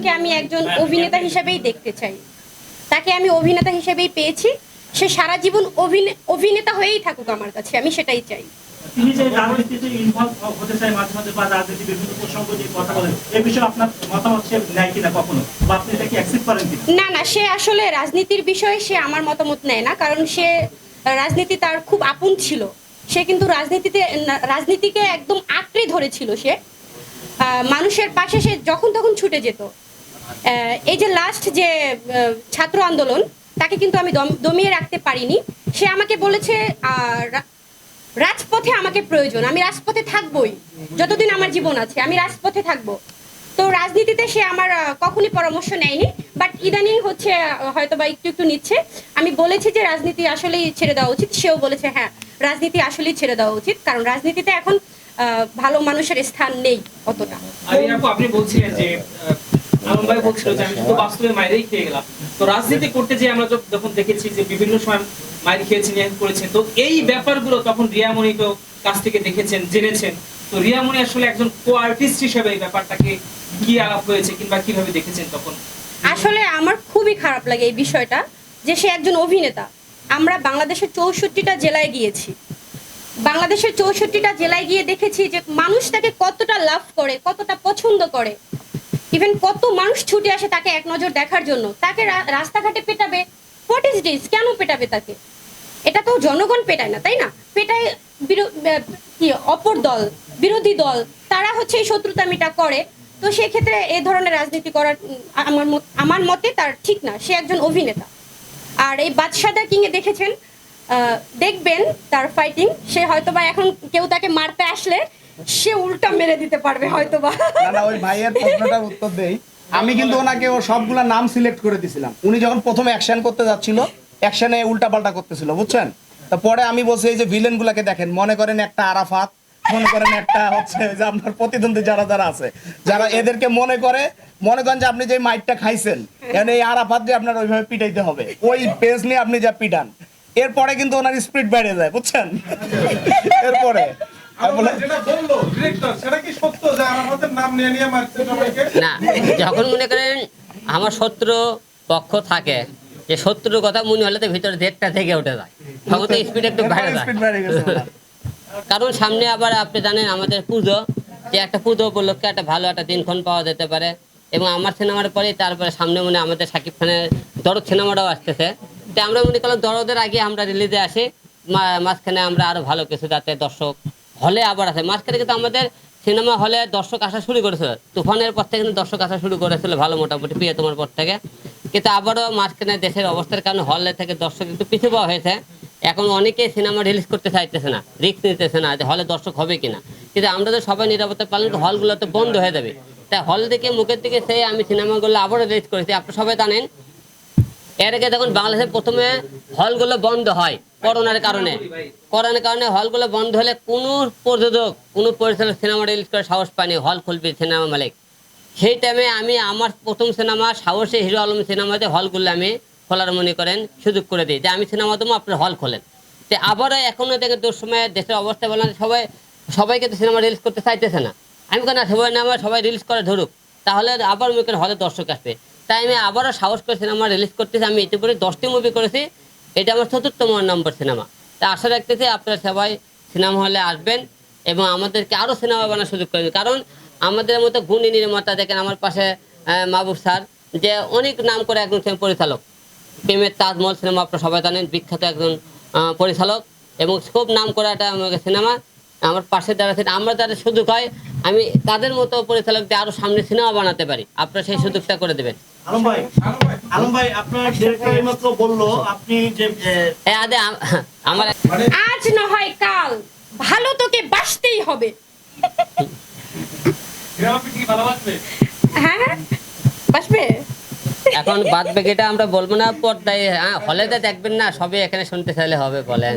একজনকে আমি একজন অভিনেতা হিসেবেই দেখতে চাই। তাকে আমি অভিনেতা হিসেবেই পেয়েছি। সে সারা জীবন অভিনেতা হয়েই থাকুক আমার কাছে আমি সেটাই চাই। তিনি যে রাজনীতিতে ইনভলভ হতে চায় মাঝে মাঝে বা রাজনীতি বিভিন্ন প্রসঙ্গ নিয়ে কথা বলেন এই বিষয়ে আপনার মতামত সে নেয় কিনা কখনো? বা আপনি এটাকে অ্যাকসেপ্ট করেন কিনা? না না সে আসলে রাজনীতির বিষয়ে সে আমার মতামত নেয় না কারণ সে রাজনীতি তার খুব আপন ছিল। সে কিন্তু রাজনীতিতে রাজনীতিকে একদম আঁকড়ে ধরেছিল সে। আহ, মানুষের পাশে সে যখন তখন ছুটে যেত। এই যে লাস্ট যে ছাত্র আন্দোলন, তাকে কিন্তু আমি দমিয়ে রাখতে পারিনি। সে আমাকে বলেছে রাজপথে আমাকে প্রয়োজন, আমি রাজপথে থাকবই, যতদিন আমার জীবন আছে, আমি রাজপথে থাকব। তো রাজনীতিতে সে আমার কখনই পরামর্শ নেয়নি বাট ইদানিং হচ্ছে হয়তো বা একটু একটু নিচ্ছে। আমি বলেছি যে, রাজনীতি আসলেই ছেড়ে দেওয়া উচিত, সেও বলেছে হ্যাঁ রাজনীতি আসলেই ছেড়ে দেওয়া উচিত, কারণ রাজনীতিতে এখন ভালো মানুষের স্থান নেই অতটা। আপনি বলছিলেন যে আমি শুধু বাস্তবে খেয়ে গেলাম। তো রাজনীতি করতে যে আমরা যখন দেখেছি যে বিভিন্ন সময় মাইর খেয়েছেন ইয়ে করেছেন, তো এই ব্যাপারগুলো তখন রিয়ামণি তো কাছ থেকে দেখেছেন, জেনেছেন। তো রিয়ামণি আসলে একজন কো আর্টিস্ট হিসেবে এই ব্যাপারটাকে কি আলাপ হয়েছে কিংবা কীভাবে দেখেছেন তখন? আসলে আমার খুবই খারাপ লাগে এই বিষয়টা যে সে একজন অভিনেতা। আমরা বাংলাদেশের চৌষট্টিটা জেলায় গিয়েছি। বাংলাদেশের চৌষট্টিটা জেলায় গিয়ে দেখেছি যে মানুষ তাকে কতটা লাভ করে, কতটা পছন্দ করে। ইভেন কত মানুষ ছুটে আসে তাকে এক নজর দেখার জন্য। তাকে রাস্তাঘাটে পেটাবে। হোয়াট ইজ দিস কেন পেটাবে তাকে? এটা তো জনগণ পেটায় না, তাই না? পেটায় কি, অপর দল, বিরোধী দল। তারা হচ্ছে এই শত্রুতা শত্রুতামিটা করে। তো সেক্ষেত্রে এই ধরনের রাজনীতি করার আমার আমার মতে তার ঠিক না। সে একজন অভিনেতা। আর এই বাদশাদা কিং এ দেখেছেন দেখবেন তার ফাইটিং সে হয়তোবা এখন কেউ তাকে মারতে আসলে সে উল্টা মেরে দিতে পারবে হয়তোবা। না ওই ভাইয়ের প্রশ্নটার উত্তর দেই। আমি কিন্তু ওনাকে ও সবগুলা নাম সিলেক্ট করে দিছিলাম। উনি যখন প্রথম অ্যাকশন করতে যাচ্ছিল অ্যাকশনে উল্টাপাল্টা করতেছিল, বুঝছেন? তা পরে আমি বলছি, এই যে ভিলেন গুলাকে দেখেন, মনে করেন একটা আরাফাত, মনে করেন একটা হচ্ছে যে আপনার প্রতিদ্বন্দ্বী যারা যারা আছে, যারা এদেরকে মনে করে, মনে করেন যে আপনি যে মাইটটা খাইছেন মানে এই আরাফাত যে আপনার ওইভাবে পিটাইতে হবে, ওই পেজ নিয়ে আপনি যা পিটান। এরপরে কিন্তু ওনার স্পিড বেড়ে যায়, বুঝছেন? এরপরে আর বলে যেটা বলল ডিরেক্টর সেটা কি সত্য যে আরাফাতের নাম নিয়ে নিয়ে মারছে সবাইকে? না যখন মনে করেন আমার শত্রু পক্ষ থাকে যে শত্রুর কথা মনে হলে তো ভিতরে দেড়টা থেকে উঠে যায়। তখন তো স্পিড একটু বাইরে যায়। স্পিড বেড়ে ওনার। কারণ সামনে আবার আপনি জানেন আমাদের পুজো যে একটা পুজো উপলক্ষে একটা ভালো একটা দিনক্ষণ পাওয়া যেতে পারে। এবং আমার সিনেমার পরে তারপরে সামনে মনে আমাদের সাকিব খানের দরদ সিনেমাটাও আসতেছে। তো আমরা মনে করলাম দরদের আগে আমরা রিলিজে আসি মা- মাঝখানে আমরা আরও ভালো কিছু যাতে দর্শক হলে আবার আসে মাঝখানে কিন্তু আমাদের সিনেমা হলে দর্শক আসা শুরু করেছিল। তুফানের পর থেকে কিন্তু দর্শক আসা শুরু করেছিল ভালো মোটামুটি প্রিয় তোমার পর থেকে। কিন্তু আবারও মাঝখানে দেশের অবস্থার কারণে হলে থেকে দর্শক একটু পিছিয়ে পাওয়া হয়েছে। এখন অনেকে সিনেমা রিলিজ করতে চাইতেছে না রিস্ক নিতেছে না যে হলে দর্শক হবে কিনা। কিন্তু আমরা তো সবাই নিরাপত্তা পালন হলগুলো তো বন্ধ হয়ে যাবে। তাই হল থেকে মুখের দিকে সেই আমি সিনেমাগুলো আবারও রিলিজ করেছি আপনি সবাই জানেন। এর আগে যখন বাংলাদেশে প্রথমে হলগুলো বন্ধ হয়। করোনার কারণে। করোনার কারণে হলগুলো বন্ধ হলে কোনো প্রযোজক, কোনো পরিচালক সিনেমা রিলিজ করে সাহস পায়নি, হল খুলবে সিনেমা মালিক। সেই টাইমে আমি আমার প্রথম সিনেমা, সাহসে হিরো আলম সিনেমাতে হলগুলো আমি খোলার মনে করেন, সুযোগ করে দিই। যে আমি সিনেমা দেবো, আপনার হল খোলেন। তো আবারও এখনও থেকে দু সময় দেশের অবস্থা বললাম সবাই, সবাইকে তো সিনেমা রিলিজ করতে চাইতেছে না। আমি কেন সবাই না সবাই রিলিজ করে ধরুক। তাহলে আবার মুখের হলে দর্শক আসবে। তাই আমি আবারও সাহস করে সিনেমা রিলিজ করতেছি, আমি ইতিপূর্বে দশটি মুভি করেছি। এটা আমার চতুর্থ নম্বর সিনেমা তা আশা রাখতেছি আপনারা সবাই সিনেমা হলে আসবেন এবং আমাদেরকে আরও সিনেমা বানার সুযোগ করে কারণ আমাদের মতো গুণী নির্মাতা, দেখেন আমার পাশে মাহবুব স্যার, যে অনেক নাম করে একজন পরিচালক। প্রেমের তাজমহল সিনেমা আপনারা সবাই জানেন, বিখ্যাত একজন পরিচালক। এবং খুব নাম করা একটা সিনেমা আমার পাশে যারা আমরা যাদের সুযোগ হয়, আমি তাদের মতো পরিচালকদের আরও সামনে সিনেমা বানাতে পারি। আপনারা সেই সুযোগটা করে দেবেন। আলম ভাই আপনার ডিরেক্টর এইমাত্র বলল আপনি যে আহ, এ আদে আম- আমার আজ না হয় কাল। ভালো তোকে বাসতেই হবে। হ্যাঁ হ্যাঁ। বাসবে? এখন বাদ বাকিটা আমরা বলব না পর্দায় হ্যাঁ হলেতে দেখবেন না সবে এখানে শুনতে চাইলে হবে বলেন।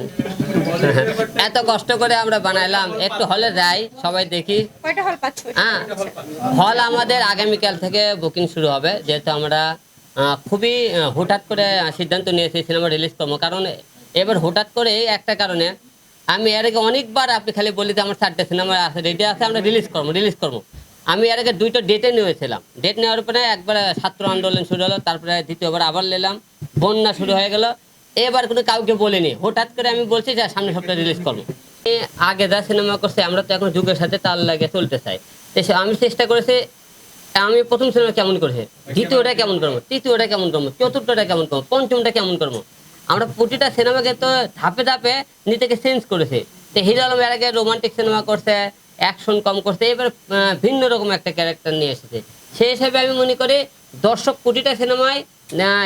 এত কষ্ট করে আমরা বানাইলাম একটু হলে যাই সবাই দেখি। হল? হ্যাঁ হল আমাদের আগামীকাল থেকে বুকিং শুরু হবে যেহেতু আমরা খুবই হঠাৎ করে সিদ্ধান্ত নিয়েছি সিনেমা রিলিজ করব। কারণ এবার হঠাৎ করে একটা কারণে আমি এর আগে অনেকবার আপনি খালি বলি যে আমার চারটে সিনেমা আছে রেডি আছে আমরা রিলিজ করব রিলিজ করব। আমি এর আগে দুইটা ডেটে নিয়েছিলাম। ডেট নেওয়ার পরে একবার ছাত্র আন্দোলন শুরু হলো, তারপরে দ্বিতীয়বার আবার নিলাম, বন্যা শুরু হয়ে গেল। এবার কোনো কাউকে বলিনি। হঠাৎ করে আমি বলছি যে সামনে সপ্তাহে রিলিজ করব। আগে যা সিনেমা করছে, আমরা তো এখন যুগের সাথে তাল লাগে চলতে চাই। আমি চেষ্টা করেছি আমি প্রথম সিনেমা কেমন করেছি দ্বিতীয়টা কেমন করব? তৃতীয়টা কেমন করব? চতুর্থটা কেমন করব? পঞ্চমটা কেমন করব? আমরা প্রতিটা সিনেমাকে তো ধাপে ধাপে নিজেকে চেঞ্জ করেছি। তো হিরো আলম এর আগে রোমান্টিক সিনেমা করছে অ্যাকশন কম করছে, এবার ভিন্ন রকম একটা ক্যারেক্টার নিয়ে এসেছে। সেই হিসাবে আমি মনে করি দর্শক প্রতিটা সিনেমায়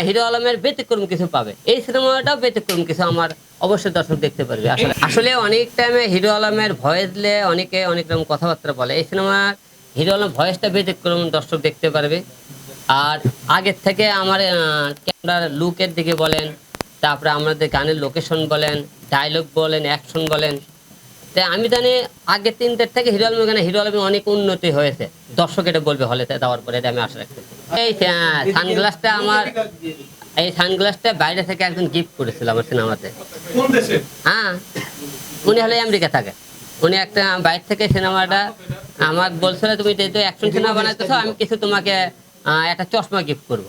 হিরো আলমের ব্যতিক্রম কিছু পাবে। এই সিনেমাটাও ব্যতিক্রম কিছু আমার অবশ্যই দর্শক দেখতে পারবে। আসলে আসলে অনেক টাইমে হিরো আলমের ভয়েস দিলে অনেকে অনেক রকম কথাবার্তা বলে। এই সিনেমার হিরো আলম ভয়েসটা ব্যতিক্রম দর্শক দেখতে পারবে। আর আগের থেকে আমার ক্যামেরার লুকের দিকে বলেন তারপরে আমাদের গানের লোকেশন বলেন ডায়লগ বলেন অ্যাকশন বলেন। তাই আমি জানি আগের তিনটের থেকে হিরো আলমের গানে হিরো আলমের অনেক উন্নতি হয়েছে। দর্শক এটা বলবে হলেতে দেওয়ার পরে এটা আমি আশা রাখতেছি এই সানগ্লাসটা আমার এই সানগ্লাসটা বাইরে থেকে একজন গিফট করেছিল আমার সিনেমাতে। হ্যাঁ উনি হলে আমেরিকা থাকে। উনি একটা বাইরে থেকে সিনেমাটা আমার বলছিল তুমি যেহেতু অ্যাকশন সিনেমা বানাইতেছো আমি কিছু তোমাকে একটা চশমা গিফট করব।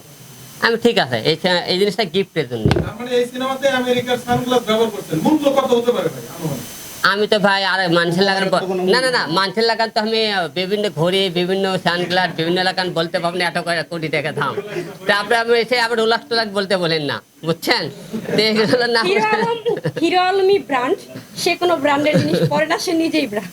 আমি ঠিক আছে এই এই জিনিসটা গিফটের জন্য তার মানে এই সিনেমাতে আমেরিকার সানগ্লাস ব্যবহার করছেন। মূল্য কত হতে পারে ভাই? আমি তো ভাই আর মানুষের লাগান না না না মানুষের লাগান তো আমি বিভিন্ন ঘড়ি বিভিন্ন সানগ্লাস বিভিন্ন লাগান বলতে পারব না এত কোটি টাকা দাম। তারপরে আমি এসে আবার রোলাক্স টোলাক বলতে বলেন না বুঝছেন? তো না হিরো আলম ব্র্যান্ড সে কোনো ব্র্যান্ডের জিনিস পরে না সে নিজেই ব্র্যান্ড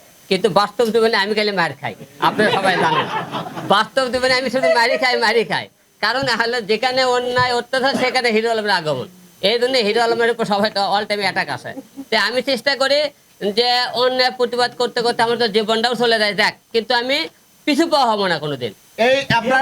কিন্তু বাস্তব জীবনে আমি খালি মার খাই। আপনারা সবাই জানেন। বাস্তব জীবনে আমি শুধু মারি খাই মারি খাই। কারণ হলো যেখানে অন্যায়, অত্যাচার, সেখানে হিরো আলমের আগমন। এই জন্য হিরো আলমের উপর সবাই অল টাইম অ্যাটাক আসে তো আমি চেষ্টা করি যে অন্যায় প্রতিবাদ করতে করতে আমার তো জীবনটাও চলে যায়। দেখ কিন্তু আমি পিছু পাওয়া হব না কোনোদিন। এই আপনার